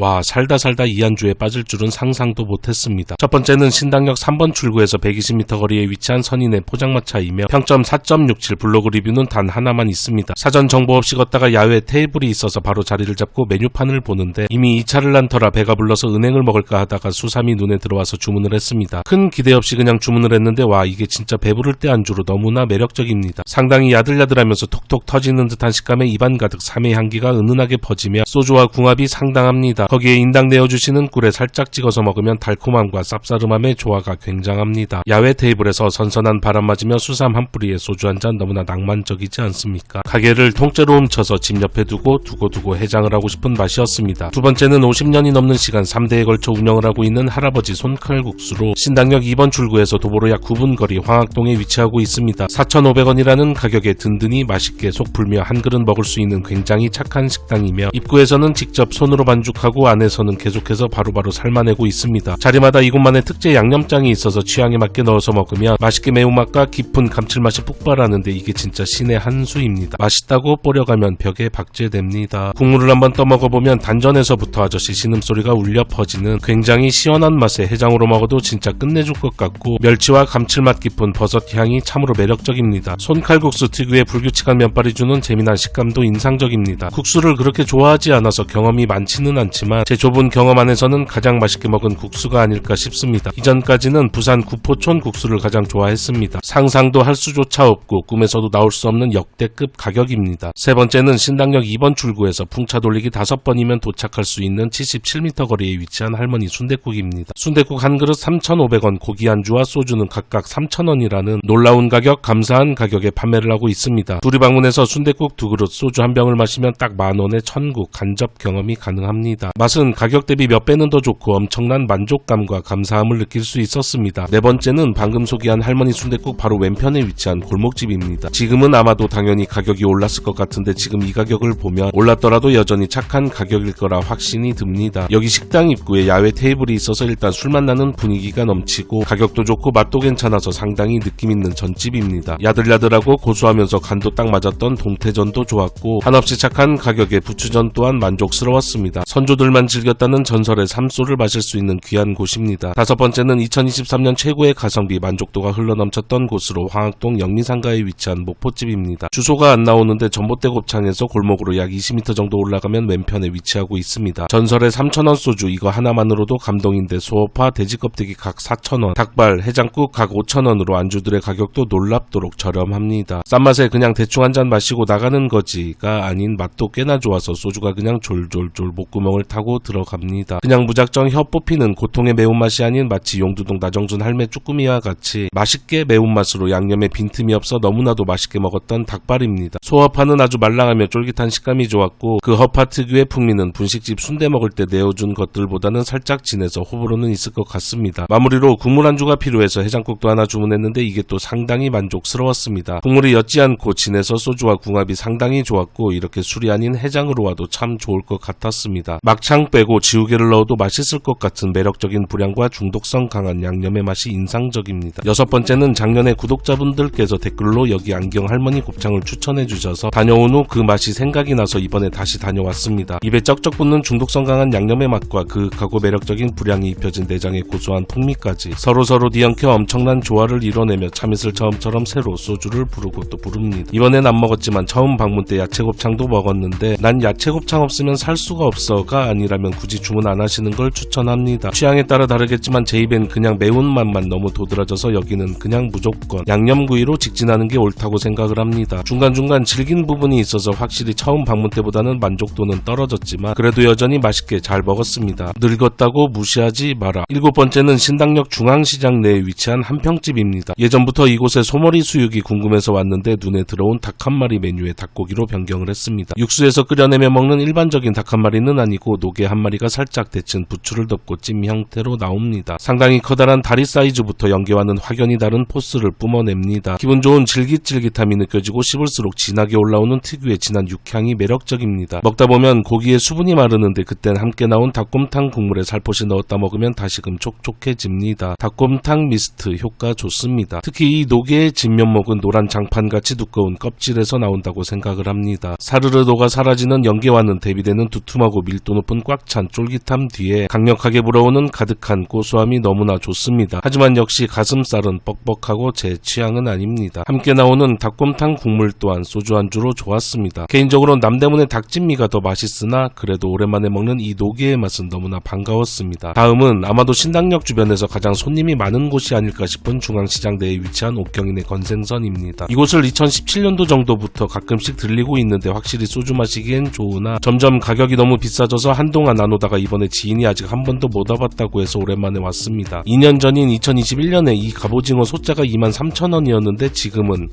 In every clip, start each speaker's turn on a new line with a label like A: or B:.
A: 와 살다 살다 이 안주에 빠질 줄은 상상도 못했습니다. 첫 번째는 신당역 3번 출구에서 120m 거리에 위치한 선인의 포장마차이며 평점 4.67 블로그 리뷰는 단 하나만 있습니다. 사전 정보 없이 걷다가 야외 테이블이 있어서 바로 자리를 잡고 메뉴판을 보는데 이미 2차를 난 터라 배가 불러서 은행을 먹을까 하다가 수삼이 눈에 들어와서 주문을 했습니다. 큰 기대 없이 그냥 주문을 했는데 와 이게 진짜 배부를 때 안주로 너무나 매력적입니다. 상당히 야들야들하면서 톡톡 터지는 듯한 식감에 입안 가득 삼의 향기가 은은하게 퍼지며 소주와 궁합이 상당합니다. 거기에 인당 내어주시는 꿀에 살짝 찍어서 먹으면 달콤함과 쌉싸름함의 조화가 굉장합니다. 야외 테이블에서 선선한 바람 맞으며 수삼 한 뿌리에 소주 한 잔 너무나 낭만적이지 않습니까? 가게를 통째로 훔쳐서 집 옆에 두고 두고두고 해장을 하고 싶은 맛이었습니다. 두 번째는 50년이 넘는 시간 3대에 걸쳐 운영을 하고 있는 할아버지 손칼국수로 신당역 2번 출구에서 도보로 약 9분 거리 황학동에 위치하고 있습니다. 4,500원이라는 가격에 든든히 맛있게 속 풀며 한 그릇 먹을 수 있는 굉장히 착한 식당이며 입구에서는 직접 손으로 반죽하고 안에서는 계속해서 바로바로 삶아내고 있습니다. 자리마다 이곳만의 특제 양념장이 있어서 취향에 맞게 넣어서 먹으면 맛있게 매운맛과 깊은 감칠맛이 폭발하는데 이게 진짜 신의 한 수입니다. 맛있다고 뿌려가면 벽에 박제됩니다. 국물을 한번 떠먹어보면 단전에서부터 아저씨 신음소리가 울려 퍼지는 굉장히 시원한 맛의 해장으로 먹어도 진짜 끝내줄 것 같고 멸치와 감칠맛 깊은 버섯 향이 참으로 매력적입니다. 손칼국수 특유의 불규칙한 면발이 주는 재미난 식감도 인상적입니다. 국수를 그렇게 좋아하지 않아서 경험이 많지는 않지만 제 좁은 경험 안에서는 가장 맛있게 먹은 국수가 아닐까 싶습니다. 이전까지는 부산 구포촌 국수를 가장 좋아했습니다. 상상도 할 수조차 없고 꿈에서도 나올 수 없는 역대급 가격입니다. 세 번째는 신당역 2번 출구에서 풍차 돌리기 5번이면 도착할 수 있는 77m 거리에 위치한 할머니 순댓국입니다. 순댓국 한 그릇 3,500원, 고기 안주와 소주는 각각 3,000원이라는 놀라운 가격, 감사한 가격에 판매를 하고 있습니다. 둘이 방문해서 순댓국 두 그릇, 소주 한 병을 마시면 딱 만원의 천국, 간접 경험이 가능합니다. 맛은 가격 대비 몇 배는 더 좋고 엄청난 만족감과 감사함을 느낄 수 있었습니다. 네 번째는 방금 소개한 할머니 순댓국 바로 왼편에 위치한 골목집입니다. 지금은 아마도 당연히 가격이 올랐을 것 같은데 지금 이 가격을 보면 올랐더라도 여전히 착한 가격일 거라 확신이 듭니다. 여기 식당 입구에 야외 테이블이 있어서 일단 술맛 나는 분위기가 넘치고 가격도 좋고 맛도 괜찮아서 상당히 느낌 있는 전집입니다. 야들야들하고 고소하면서 간도 딱 맞았던 동태전도 좋았고 한없이 착한 가격에 부추전 또한 만족스러웠습니다. 선조들 만 즐겼다는 전설의 삼소를 마실 수 있는 귀한 곳입니다. 다섯 번째는 2023년 최고의 가성비 만족도가 흘러넘쳤던 곳으로 황학동 영리상가에 위치한 목포집입니다. 주소가 안 나오는데 전봇대 곱창에서 골목으로 약 20m 정도 올라가면 왼편에 위치하고 있습니다. 전설의 3,000원 소주 이거 하나만으로도 감동인데 소어파 돼지 껍데기 각 4,000원, 닭발, 해장국 각 5,000원으로 안주들의 가격도 놀랍도록 저렴합니다. 싼 맛에 그냥 대충 한 잔 마시고 나가는 거지가 아닌 맛도 꽤나 좋아서 소주가 그냥 졸졸졸 목구멍을 타고 들어갑니다. 그냥 무작정 혀 뽑히는 고통의 매운맛이 아닌 마치 용두동 나정준 할매 쭈꾸미와 같이 맛있게 매운맛으로 양념에 빈틈이 없어 너무나도 맛있게 먹었던 닭발입니다. 소화파는 아주 말랑하며 쫄깃한 식감이 좋았고 그 허파 특유의 풍미는 분식집 순대 먹을 때 내어준 것들보다는 살짝 진해서 호불호는 있을 것 같습니다. 마무리로 국물 안주가 필요해서 해장국도 하나 주문했는데 이게 또 상당히 만족스러웠습니다. 국물이 옅지 않고 진해서 소주와 궁합이 상당히 좋았고 이렇게 술이 아닌 해장으로 와도 참 좋을 것 같았습니다. 막창 빼고 지우개를 넣어도 맛있을 것 같은 매력적인 불향과 중독성 강한 양념의 맛이 인상적입니다. 여섯 번째는 작년에 구독자분들께서 댓글로 여기 안경 할머니 곱창을 추천해 주셔서 다녀온 후 그 맛이 생각이 나서 이번에 다시 다녀왔습니다. 입에 쩍쩍 붙는 중독성 강한 양념의 맛과 그윽하고 매력적인 불향이 입혀진 내장의 고소한 풍미까지 서로서로 뒤엉켜 엄청난 조화를 이뤄내며 참이슬 처음처럼 새로 소주를 부르고 또 부릅니다. 이번엔 안 먹었지만 처음 방문 때 야채 곱창도 먹었는데 난 야채 곱창 없으면 살 수가 없어가 아니라면 굳이 주문 안 하시는 걸 추천합니다. 취향에 따라 다르겠지만 제 입엔 그냥 매운맛만 너무 도드라져서 여기는 그냥 무조건 양념구이로 직진하는 게 옳다고 생각을 합니다. 중간중간 질긴 부분이 있어서 확실히 처음 방문 때보다는 만족도는 떨어졌지만 그래도 여전히 맛있게 잘 먹었습니다. 늙었다고 무시하지 마라. 일곱 번째는 신당역 중앙시장 내에 위치한 한평집입니다. 예전부터 이곳에 소머리 수육이 궁금해서 왔는데 눈에 들어온 닭 한 마리 메뉴에 닭고기로 변경을 했습니다. 육수에서 끓여내며 먹는 일반적인 닭 한 마리는 아니고 노게 한 마리가 살짝 데친 부추를 덮고 찜 형태로 나옵니다. 상당히 커다란 다리 사이즈부터 연계와는 확연히 다른 포스를 뿜어냅니다. 기분 좋은 질깃질깃함이 느껴지고 씹을수록 진하게 올라오는 특유의 진한 육향이 매력적입니다. 먹다 보면 고기에 수분이 마르는데 그땐 함께 나온 닭곰탕 국물에 살포시 넣었다 먹으면 다시금 촉촉해집니다. 닭곰탕 미스트 효과 좋습니다. 특히 이 노게의 진면목은 노란 장판같이 두꺼운 껍질에서 나온다고 생각을 합니다. 사르르 녹아 사라지는 연계와는 대비되는 두툼하고 밀도 높은 겉은 꽉 찬 쫄깃함 뒤에 강력하게 불어오는 가득한 고소함이 너무나 좋습니다. 하지만 역시 가슴살은 뻑뻑하고 제 취향은 아닙니다. 함께 나오는 닭곰탕 국물 또한 소주 안주로 좋았습니다. 개인적으로 남대문의 닭진미가 더 맛있으나 그래도 오랜만에 먹는 이 노기의 맛은 너무나 반가웠습니다. 다음은 아마도 신당역 주변에서 가장 손님이 많은 곳이 아닐까 싶은 중앙시장 내에 위치한 옥경인의 건생선입니다. 이곳을 2017년도 정도부터 가끔씩 들리고 있는데 확실히 소주 마시기엔 좋으나 점점 가격이 너무 비싸져서 한동안 안 오다가 이번에 지인이 아직 한 번도 못 와봤다고 해서 오랜만에 왔습니다. 2년 전인 2021년에 이 갑오징어 소자가 23,000원이었는데 지금은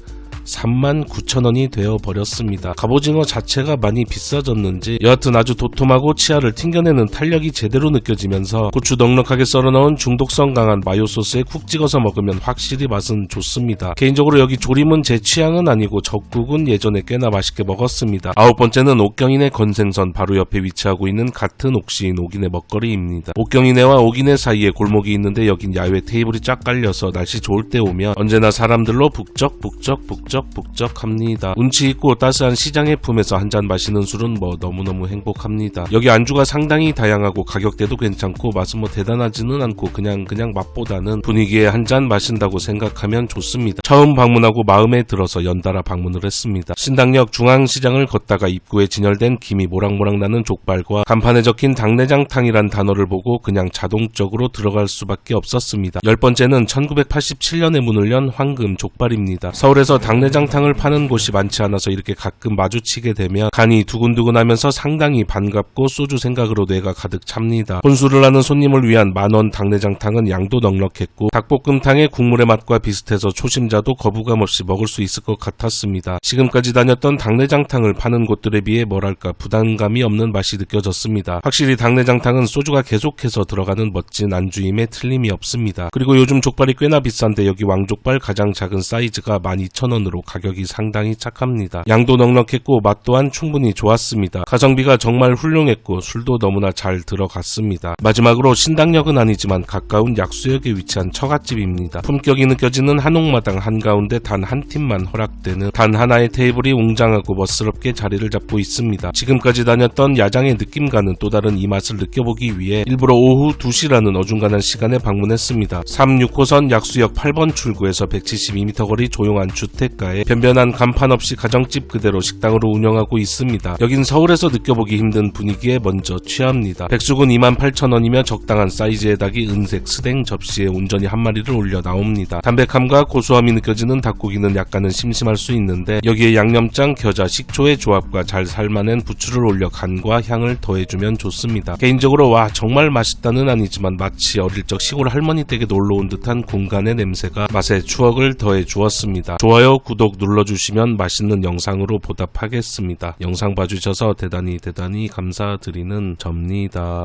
A: 39,000원이 되어 버렸습니다. 갑오징어 자체가 많이 비싸졌는지 여하튼 아주 도톰하고 치아를 튕겨내는 탄력이 제대로 느껴지면서 고추 넉넉하게 썰어 넣은 중독성 강한 마요 소스에 쿡 찍어서 먹으면 확실히 맛은 좋습니다. 개인적으로 여기 조림은 제 취향은 아니고 적국은 예전에 꽤나 맛있게 먹었습니다. 아홉 번째는 옥경인의 건생선 바로 옆에 위치하고 있는 같은 옥시인 옥인의 먹거리입니다. 옥경인회와 옥인회 사이에 골목이 있는데 여긴 야외 테이블이 쫙 깔려서 날씨 좋을 때 오면 언제나 사람들로 북적 북적 북적 북적북적합니다. 운치 있고 따스한 시장의 품에서 한 잔 마시는 술은 뭐 너무너무 행복합니다. 여기 안주가 상당히 다양하고 가격대도 괜찮고 맛은 뭐 대단하지는 않고 그냥 그냥 맛보다는 분위기에 한 잔 마신다고 생각하면 좋습니다. 처음 방문하고 마음에 들어서 연달아 방문을 했습니다. 신당역 중앙시장을 걷다가 입구에 진열된 김이 모락모락 나는 족발과 간판에 적힌 당내장탕이란 단어를 보고 그냥 자동적으로 들어갈 수밖에 없었습니다. 열 번째는 1987년에 문을 연 황금 족발입니다. 서울에서 당내 장탕을 파는 곳이 많지 않아서 이렇게 가끔 마주치게 되면 간이 두근두근하면서 상당히 반갑고 소주 생각으로 뇌가 가득 찹니다. 혼술을 하는 손님을 위한 만원 당내장탕은 양도 넉넉했고 닭볶음탕의 국물의 맛과 비슷해서 초심자도 거부감 없이 먹을 수 있을 것 같았습니다. 지금까지 다녔던 당내장탕을 파는 곳들에 비해 뭐랄까 부담감이 없는 맛이 느껴졌습니다. 확실히 당내장탕은 소주가 계속해서 들어가는 멋진 안주임에 틀림이 없습니다. 그리고 요즘 족발이 꽤나 비싼데 여기 왕족발 가장 작은 사이즈가 12,000원으로 가격이 상당히 착합니다. 양도 넉넉했고 맛 또한 충분히 좋았습니다. 가성비가 정말 훌륭했고 술도 너무나 잘 들어갔습니다. 마지막으로 신당역은 아니지만 가까운 약수역에 위치한 처갓집입니다. 품격이 느껴지는 한옥마당 한가운데 단 한 팀만 허락되는 단 하나의 테이블이 웅장하고 멋스럽게 자리를 잡고 있습니다. 지금까지 다녔던 야장의 느낌과는 또 다른 이 맛을 느껴보기 위해 일부러 오후 2시라는 어중간한 시간에 방문했습니다. 3, 6호선 약수역 8번 출구에서 172m 거리 조용한 주택가 에 변변한 간판 없이 가정집 그대로 식당으로 운영하고 있습니다. 여긴 서울에서 느껴보기 힘든 분위기에 먼저 취합니다. 백숙은 28,000원이며 적당한 사이즈의 닭이 은색 스댕 접시에 온전히 한 마리를 올려 나옵니다. 담백함과 고소함이 느껴지는 닭고기는 약간은 심심할 수 있는데 여기에 양념장, 겨자, 식초의 조합과 잘 삶아낸 부추를 올려 간과 향을 더해주면 좋습니다. 개인적으로 와 정말 맛있다는 아니지만 마치 어릴 적 시골 할머니 댁에 놀러 온 듯한 공간의 냄새가 맛에 추억을 더해 주었습니다. 좋아요, 구독 눌러주시면 맛있는 영상으로 보답하겠습니다. 영상 봐주셔서 대단히 대단히 감사드리는 접니다.